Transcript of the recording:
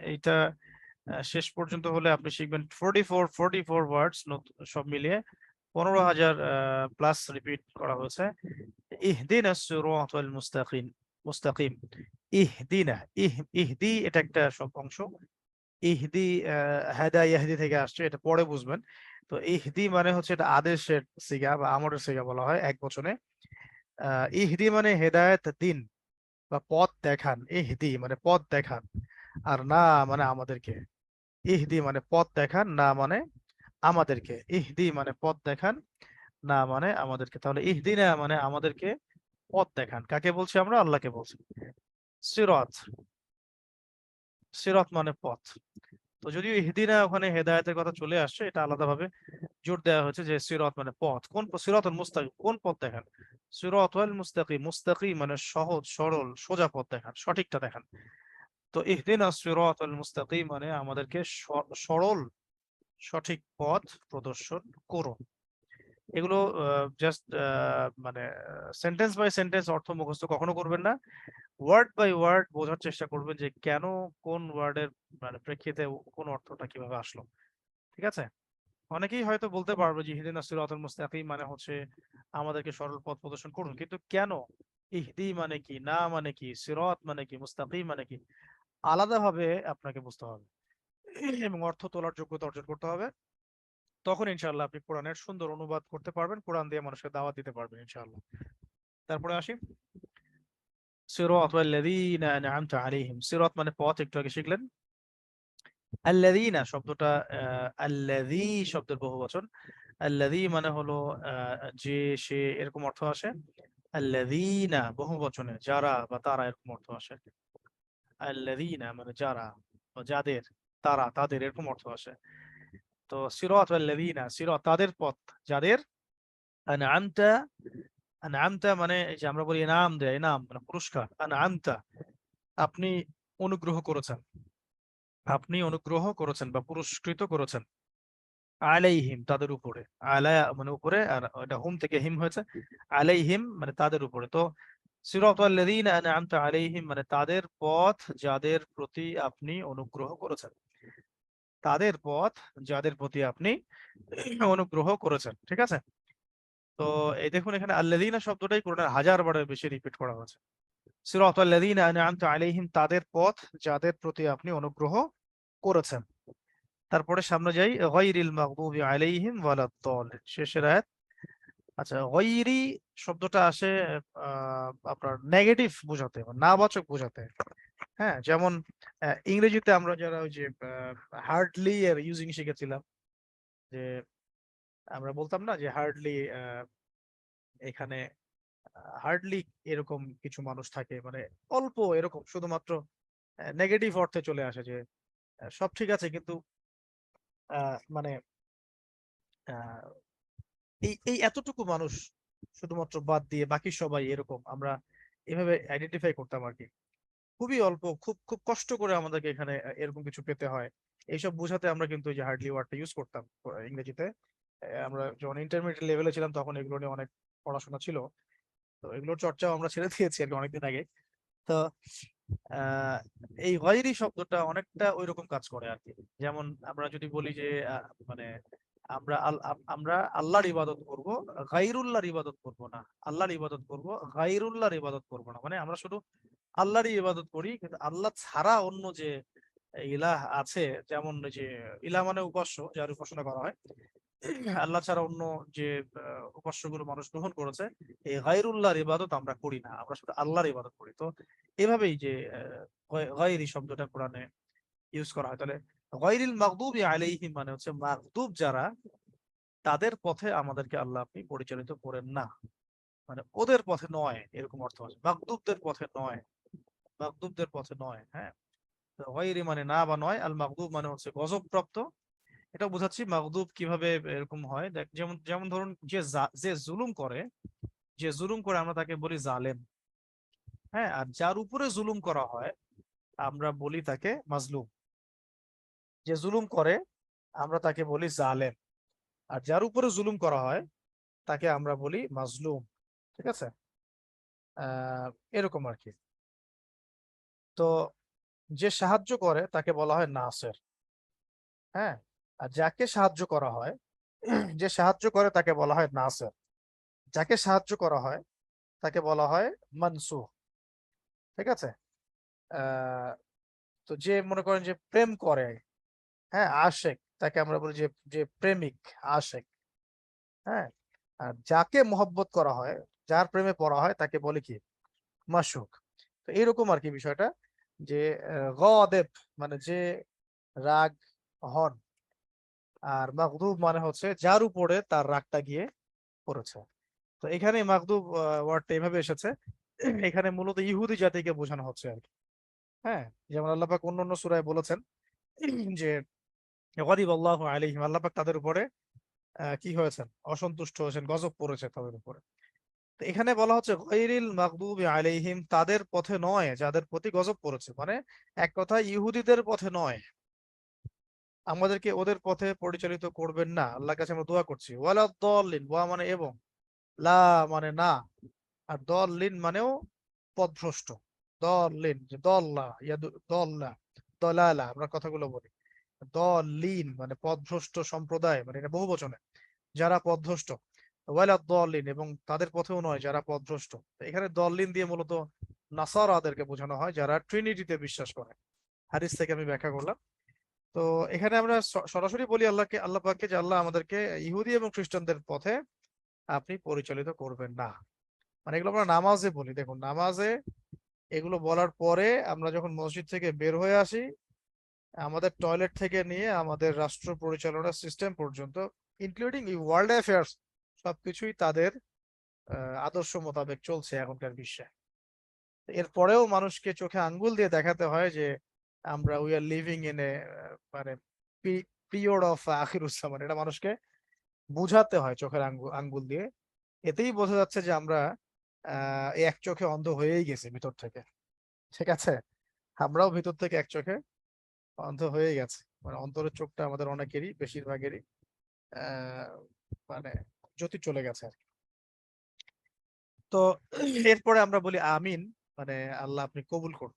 এইটা শেষ পর্যন্ত হলে আপনি শিখবেন 44 44 ওয়ার্ডস সব মিলিয়ে পনেরো হাজার প্লাস রিপিট করা হয়েছে। মুস্তাকিম। ইহদিনা ইহ, ইহদি, এটা একটা সব অংশ। ইহদি হাদা, ইয়াহদি থেকে আসছে, এটা পরে বুঝবেন। তো ইহদি মানে হচ্ছে এটা আদেশের সিগা বা আমরের সিগা বলা হয় এক বচনে। ইহদি মানে হেদায়েত দিন। বা পথ দেখান ইহদি মানে পথ দেখান। আর না মানে আমাদেরকে। ইহদি মানে পথ দেখান, না মানে আমাদেরকে। ইহদি মানে পথ দেখান, না মানে আমাদেরকে। তাহলে ইহদি না মানে আমাদেরকে পথ দেখান। কাকে বলছি আমরা? আল্লাহকে বলছি। সিরত। সিরত মানে পথ। তো যদিও ইহদিনা ওখানে হেদায়েতের কথা চলে আসছে, এটা আলাদাভাবে জোর দেওয়া হয়েছে যে সিরাত মানে পথ। কোন সিরাত মুস্তাকিম, কোন পথ দেখান? সিরাত মুস্তাকিম মুস্তাকিম মানে সহজ, সরল, সোজা পথ দেখান, সঠিকটা দেখান। তো ইহদিনা সিরাত মুস্তাকিম মানে আমাদেরকে সরল, সঠিক পথ প্রদর্শন করুন। এগুলো জাস্ট মানে সেন্টেন্স বাই সেন্টেন্স অর্থ মুখস্থ কখনো করবেন না। ওয়ার্ড বাই ওয়ার্ড বোঝার চেষ্টা করবেন যে কেন কোন ওয়ার্ডের মানে প্রেক্ষিতে কোন অর্থটা কীভাবে আসলো। ঠিক আছে? অনেকেই হয়তো বলতে পারবে যে সিরাতাল মুস্তাকিম মানে হচ্ছে আমাদেরকে সরল পথ প্রদর্শন করুন। কিন্তু কেন? ইহদি মানে কি? না মানে কি? সিরাত মানে কি? মুস্তাকিম মানে কি? আলাদাভাবে আপনাকে বুঝতে হবে। এবং অর্থ তোলার যোগ্যতা অর্জন করতে হবে। তখন ইনশাল্লাহ আপনি কোরআনের সুন্দর অনুবাদ করতে পারবেন। কোরআন দিয়ে মানুষকে দাওয়াত দিতে পারবেন ইনশাআল্লাহ। তারপরে আসি। সিরাত ওয়াল্লাযীনা আন'আমতা আলাইহিম সিরাত মানে পথ, একটু আগে শিখলেন? আল্লাযীনা শব্দটা আল্লাযী শব্দের বহুবচন আল্লাযী মানে হলো যে, সে, এরকম অর্থ আসে। আল্লাযীনা বহুবচনে যারা বা তারা এরকম অর্থ আসে। আল্লাযীনা মানে যারা বা যাদের, তারা, তাদের এরকম অর্থ আসে। তো সিরাত আল্লাযীনা সিরাত তাদের পথ, যাদের? আন'আমতা আন'আমতা মানে এই যে আমরা বলি ইনাম দেয় ইনাম মানে পুরস্কার। আন'আমতা আপনি অনুগ্রহ করেছেন। আপনি অনুগ্রহ করেছেন বা পুরস্কৃত করেছেন। আলাইহিম, তাদের উপরে। আলা মানে উপরে আর এটা হুম থেকে হিম হয়েছে। আলাইহিম মানে তাদের উপরে। তো সিরাতাল্লাযীনা আন'আমতা আলাইহিম মানে তাদের পথ যাদের প্রতি আপনি অনুগ্রহ করেছেন। তাদের পথ যাদের প্রতি আপনি অনুগ্রহ করেছেন, ঠিক আছে? তো এই দেখুন এখানে আল্লাযীনা শব্দটাই কোরআনের হাজার বারের বেশি রিপিট করা হয়েছে। সিরাতাল্লাযীনা আন'আমতা আলাইহিম, তাদের পথ যাদের প্রতি আপনি অনুগ্রহ করেছেন। তারপরে সামনে যাই, গায়রিল মাগদুবি আলাইহিম ওয়ালাদ-দাল্লিন শেষের আয়াত। আচ্ছা গায়রি শব্দটা আসে আপনার নেগেটিভ বোঝাতে, নাবাচক বোঝাতে। হ্যাঁ যেমন ইংরেজিতে আমরা যারা ওই যে হার্ডলি এর ইউজিং শিখেছিলাম, যে আমরা বলতাম না যে হার্ডলি এখানে হার্ডলি এরকম কিছু মানুষ থাকে। মানে অল্প এরকম, শুধুমাত্র নেগেটিভ অর্থে চলে আসে যে সব ঠিক আছে কিন্তু মানে এই এই এতটুকু মানুষ শুধুমাত্র বাদ দিয়ে বাকি সবাই এরকম, আমরা এভাবে আইডেন্টিফাই করতাম আর কি। খুবই অল্প, খুব খুব কষ্ট করে আমাদেরকে এখানে এরকম কিছু পেতে হয়। এইসব বোঝাতে আমরা কিন্তু যে হার্ডলি ওয়ার্ডটা ইউজ করতাম ইংরেজিতে। আমরা যখন ইন্টারমিডিয়েট লেভেলে ছিলাম তখন এগুলো নিয়ে অনেক পড়াশোনা ছিল। তো এগুলোর চর্চাও আমরা ছেড়ে দিয়েছি আর কি অনেকদিন আগে। তো এই গায়রি শব্দটা অনেকটা ওইরকম কাজ করে আর কি যেমন আমরা যদি বলি যে মানে আমরা আমরা আল্লাহর ইবাদত করব গাইরুল্লাহর ইবাদত করব না। আল্লাহর ইবাদত করব গাইরুল্লাহর ইবাদত করব না। মানে আমরা শুধু আল্লাহরই ইবাদত করি, কিন্তু আল্লাহ ছাড়া অন্য যে ইলাহ আছে, যেমন ওই যে ইলাহ মানে উপাস্য, যার উপাসনা করা হয় আল্লাহ ছাড়া অন্য যে উপাস্যগুলো মানুষ গ্রহণ করেছে এই গায়রুল্লাহর ইবাদত আমরা করি না। আমরা শুধু আল্লাহর ইবাদত করি। তো এভাবেই যে গায়রি শব্দটা কোরআনে ইউজ করা হয়। তাহলে গায়রিল মাগদুবি আলাইহিম মানে হচ্ছে মাগদুব যারা, তাদের পথে আমাদেরকে আল্লাহ আপনি পরিচালিত করেন না। মানে ওদের পথে নয়, এরকম অর্থ আছে। মাগদুবদের পথে নয়। মাগদুবদের পথে নয় হ্যাঁ? তো গায়রি মানে না বা নয় আল মাগদুব মানে হচ্ছে গজবপ্রাপ্ত এটা বোঝাচ্ছি মাগদুব কীভাবে এরকম হয়। দেখ, যেমন যেমন ধরুন যে যে জুলুম করে, যে জুলুম করে আমরা তাকে বলি জালেম। হ্যাঁ আর যার উপরে জুলুম করা হয়, আমরা বলি তাকে মাজলুম। যে জুলুম করে, আমরা তাকে বলি জালেম। আর যার উপরে জুলুম করা হয়, তাকে আমরা বলি মাজলুম। ঠিক আছে? এরকম আর কি তো যে সাহায্য করে, তাকে বলা হয় নাসের। হ্যাঁ? আর যাকে সাহায্য করা হয়, যে সাহায্য করে তাকে বলা হয় নাসের। যাকে সাহায্য করা হয়, তাকে বলা হয় মানসুহ। ঠিক আছে? তো যে মনে করেন যে প্রেম করে হ্যাঁ আশেক, তাকে আমরা বলি যে যে প্রেমিক, আশেক। হ্যাঁ? আর যাকে মহব্বত করা হয়, যার প্রেমে পড়া হয়, তাকে বলে কি? মাসুক। তো এরকম আর কি বিষয়টা যে গদেব মানে যে রাগ হন আর মাকদুব মানে হচ্ছে যার উপরে তার রাগটা গিয়ে পড়েছে। তো এখানে মাগদুব ওয়ার্ডটা এভাবে এসেছে। এখানে মূলত ইহুদি জাতিকে বোঝানো হচ্ছে আর কি। হ্যাঁ? যেমন আল্লাহ পাক অন্য অন্য সূরায় বলেছেন যে আল্লাহ আলাইহিম আল্লাহ পাক তাদের উপরে কি হয়েছেন অসন্তুষ্ট হয়েছেন, গজব পড়েছে তাদের উপরে। তো এখানে বলা হচ্ছে গৈরিল মাগদুবি আলাইহিম তাদের পথে নয়, যাদের প্রতি গজব পড়েছে। মানে এক কথা ইহুদিদের পথে নয়। আমাদেরকে ওদের পথে পরিচালিত করবেন না। আল্লাহর কাছে আমরা দোয়া করছি। ওয়ালা দলিন, ওয়া মানে এবং, লা মানে না। আর দলিন মানেও পথভ্রষ্ট। দলিন, যে দল্লা দল্লা, দলালা, আমরা কথাগুলো বলি। দলিন মানে পথভ্রষ্ট সম্প্রদায় মানে এটা বহু বচনে। যারা পথভ্রষ্ট। ওয়ালা দলিন এবং তাদের পথেও নয়, যারা পথভ্রষ্ট। এখানে দলিন দিয়ে মূলত নাসারাদেরকে বোঝানো হয়, যারা ট্রিনিটিতে বিশ্বাস করে। হাদিস থেকে আমি ব্যাখ্যা করলাম। তো এখানে আমরা সরাসরি বলি আল্লাহকে, আল্লাহ পাককে যে আল্লাহ আমাদেরকে ইহুদি এবং খ্রিস্টানদের পথে আপনি পরিচালিত করবেন না। মানে এগুলো আমরা নামাজে বলি। দেখুন, নামাজে এগুলো বলার পরে আমরা যখন মসজিদ থেকে বের হয়ে আসি, আমাদের টয়লেট থেকে নিয়ে আমাদের রাষ্ট্র পরিচালনা সিস্টেম পর্যন্ত ইনক্লুডিং ওয়ার্ল্ড অ্যাফেয়ার্স সবকিছুই তাদের আদর্শ মোতাবেক চলছে এখনকার বিশ্বে। এরপরেও মানুষকে চোখে আঙ্গুল দিয়ে দেখাতে হয় যে আমরা we are living in a মানে পিরিয়ড অফ আখিরুজ্জামান এটা মানুষকে বুঝাতে হয় চোখের আঙ্গুল দিয়ে। এতেই বোঝা যাচ্ছে যে আমরা এক চোখে অন্ধ হয়েই গেছি ভিতর থেকে। ঠিক আছে? আমরাও ভিতর থেকে এক চোখে অন্ধ হয়ে গেছে। মানে অন্তরের চোখটা আমাদের অনেকেরই, বেশিরভাগেরই মানে জ্যোতি চলে গেছে আর। তো এরপরে আমরা বলি আমিন মানে আল্লাহ আপনি কবুল করুন।